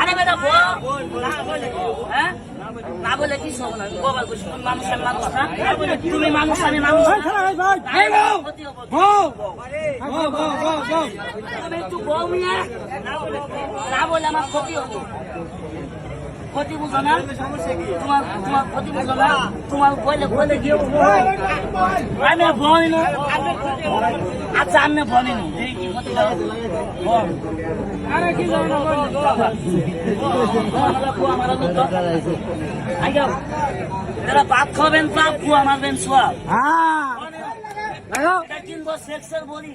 আরে হ্যাঁ না বলে তুমি মানুষ আমি আমার ক্ষতি হব ক্ষতি বুঝো না তোমার তোমার ক্ষতি বুঝো না তোমার বলে বলে গিয়ে আমি বলি না আচ্ছা আমি বলি না। যারা ভাত খাবেন পাপ কুয়া মারবেন সোয়াব এটা কিনবো সেক্সের বলি।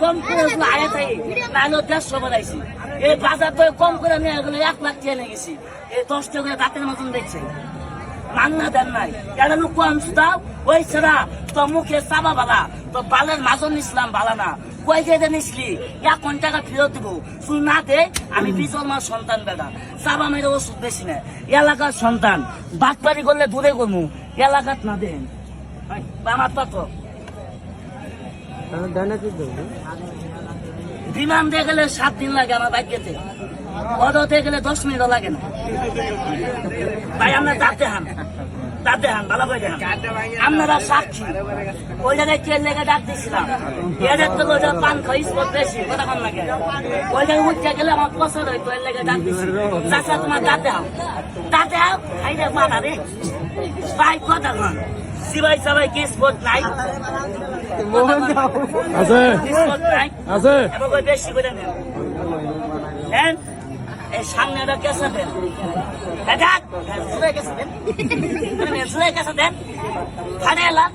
কম করে ওগুলো আয়া থাকি নাহলে দেড়শো বানাইছি। এই বাজার তো কম করে আমি এগুলো এক লাখ চেয়ে গেছি। এই দশ টাকা দাঁতের মতন দেখছে। মান্না দেন নাই। কেন কম সুদাও ওই ছাড়া তো মুখে চাবা বালা। তো বালের মাজন ইসলাম বালা না। কই যে নিসলি এক কোন টাকা ফেরত দিব। তুই না দে, আমি বিচল মার সন্তান বেটা। চাবা মেরে ওষুধ বেশি না। এলাকার সন্তান। বাটপারি করলে দূরে করমু। এলাকাত না দেন। আমার তো। বিমান দিয়ে গেলে সাত দিন লাগে আমার বাইক যেতে অটোতে গেলে দশ মিনিটও লাগে না। ভাই আমরা যাতে হান যাতে হান ভালো করে আপনারা সাক্ষী। ওই জায়গায় ট্রেন লেগে ডাক দিয়েছিলাম। এদের তো ওই পান খাই স্পট বেশি, কথা কম লাগে। ওই উঠতে গেলে আমার পছন্দ হইতো এর লেগে ডাক দিচ্ছি চাষা তোমার দাঁতে হাও দাঁতে হাও খাই রে রে। ভাই, কথা কন। সিবাই সবাই কি স্পট নাই। আছে। আছে। আমাকে বেশি করে নেন। নেন এই সামনে একটা কেসে দেন। কেসে দেন। জুড়ে কেসে দেন। এলাম।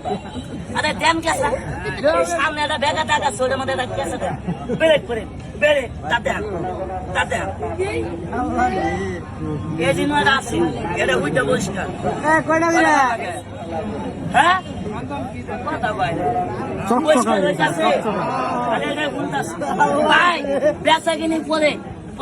আরে দেন কেসা সামনে একটা বেগা টাকা ছোটের মধ্যে একটা কেসে দেন। ব্রেক করে ব্রেক। তাতে আন এই দিন আছে এটা উইটা পরিষ্কার হ্যাঁ পরিষ্কার হয়ে? গেছে। আরে এটা উল্টাছে। ভাই বেচা কিনি পরে।